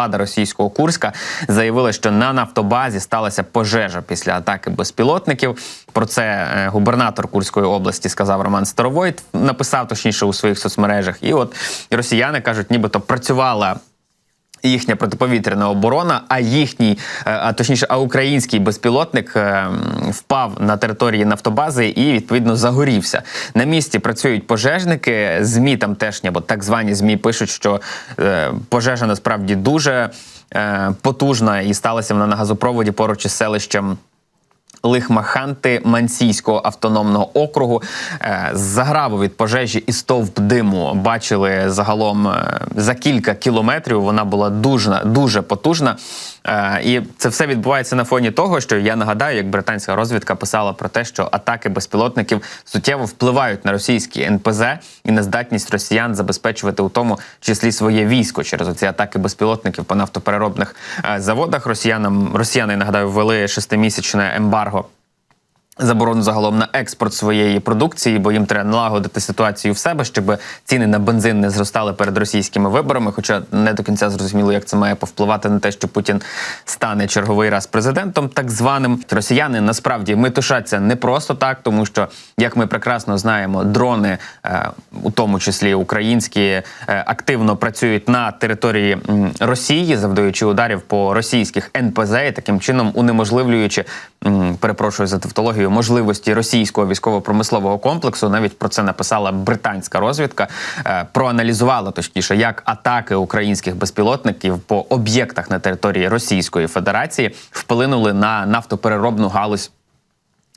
влада російського Курська заявила, що на нафтобазі сталася пожежа після атаки безпілотників. Про це е, губернатор Курської області сказав Роман Старовойт. Написав точніше у своїх соцмережах. І от росіяни кажуть, нібито працювала їхня протиповітряна оборона, а їхній, е, а точніше, а український безпілотник е, впав на території нафтобази і відповідно загорівся. На місці працюють пожежники. Змі там теж або так звані змі пишуть, що е, пожежа насправді дуже потужна і сталася вона на газопроводі поруч із селищем. Лихмаханти Мансійського автономного округу Е, заграву від пожежі і стовп диму бачили загалом е, за кілька кілометрів. Вона була дуже дуже потужна. Е, І це все відбувається на фоні того, що я нагадаю, як британська розвідка писала про те, що атаки безпілотників суттєво впливають на російські НПЗ і на здатність росіян забезпечувати у тому числі своє військо через оці атаки безпілотників по нафтопереробних заводах. Росіянам росіяни нагадаю ввели шестимісячне ембарго. Заборону загалом на експорт своєї продукції, бо їм треба налагодити ситуацію в себе, щоб ціни на бензин не зростали перед російськими виборами. Хоча не до кінця зрозуміло, як це має повпливати на те, що Путін стане черговий раз президентом, так званим. Росіяни насправді метушаться не просто так, тому що, як ми прекрасно знаємо, дрони, е, у тому числі українські, е, активно працюють на території Росії, завдаючи ударів по російських НПЗ і таким чином унеможливлюючи, перепрошую за тавтологію, можливості російського військово-промислового комплексу. Навіть про це написала британська розвідка. е, Проаналізувала точніше, як атаки українських безпілотників по об'єктах на території Російської Федерації вплинули на нафтопереробну галузь.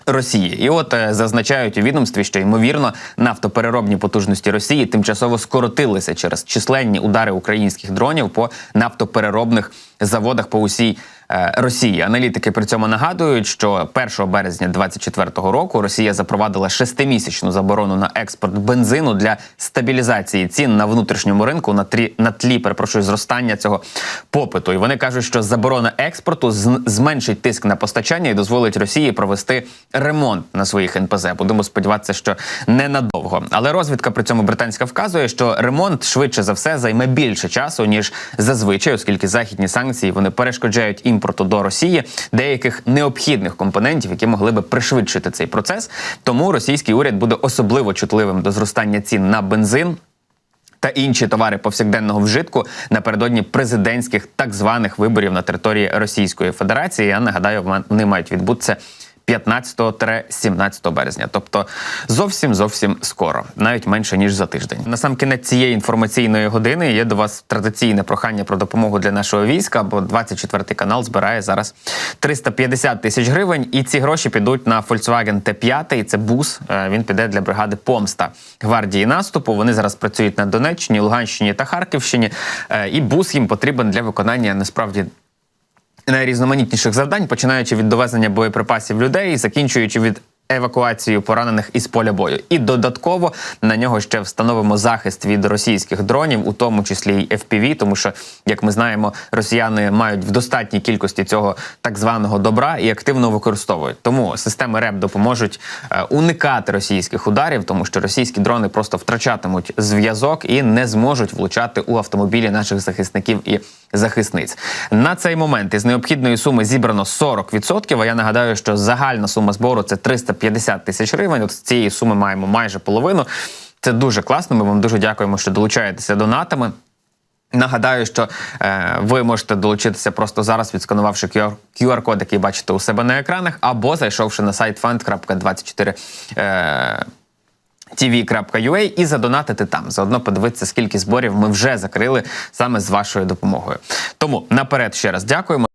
Росії, і от е, зазначають у відомстві, що ймовірно нафтопереробні потужності Росії тимчасово скоротилися через численні удари українських дронів по нафтопереробних заводах по усій Росії. Аналітики при цьому нагадують, що 1 березня 2024 року Росія запровадила шестимісячну заборону на експорт бензину для стабілізації цін на внутрішньому ринку на тлі, на тлі перепрошую зростання цього попиту. І вони кажуть, що заборона експорту зменшить тиск на постачання і дозволить Росії провести ремонт на своїх НПЗ. Будемо сподіватися, що ненадовго. Але розвідка при цьому британська вказує, що ремонт швидше за все займе більше часу ніж зазвичай, оскільки західні санкції вони перешкоджають імпорту до Росії деяких необхідних компонентів, які могли би пришвидшити цей процес. Тому російський уряд буде особливо чутливим до зростання цін на бензин. Та інші товари повсякденного вжитку напередодні президентських так званих виборів на території Російської Федерації. Я нагадаю, вони мають відбутися 15-17 березня, тобто зовсім зовсім скоро, навіть менше ніж за тиждень. На сам кінець цієї інформаційної години є до вас традиційне прохання про допомогу для нашого війська, бо 24 канал збирає зараз 350 тисяч гривень, і ці гроші підуть на Volkswagen T5. Це бус. Е, Він піде для бригади Помста гвардії наступу. Вони зараз працюють на Донеччині, Луганщині та Харківщині. Е, І бус їм потрібен для виконання насправді найрізноманітніших завдань, починаючи від довезення боєприпасів людей, закінчуючи від евакуацію поранених із поля бою. І додатково на нього ще встановимо захист від російських дронів, у тому числі й FPV, тому що, як ми знаємо, росіяни мають в достатній кількості цього так званого добра і активно використовують. Тому системи РЕП допоможуть е, уникати російських ударів, тому що російські дрони просто втрачатимуть зв'язок і не зможуть влучати у автомобілі наших захисників і захисниць. На цей момент із необхідної суми зібрано 40%, А я нагадаю, що загальна сума збору це 350 тисяч гривень. От з цієї суми маємо майже половину. Це дуже класно. Ми вам дуже дякуємо, що долучаєтеся донатами. Нагадаю, що е, ви можете долучитися просто зараз, відсканувавши QR, QR-код, який бачите у себе на екранах, або зайшовши на сайт fund.24. Е, tv.ua і задонатити там. Заодно подивитися, скільки зборів ми вже закрили саме з вашою допомогою. Тому наперед ще раз дякуємо.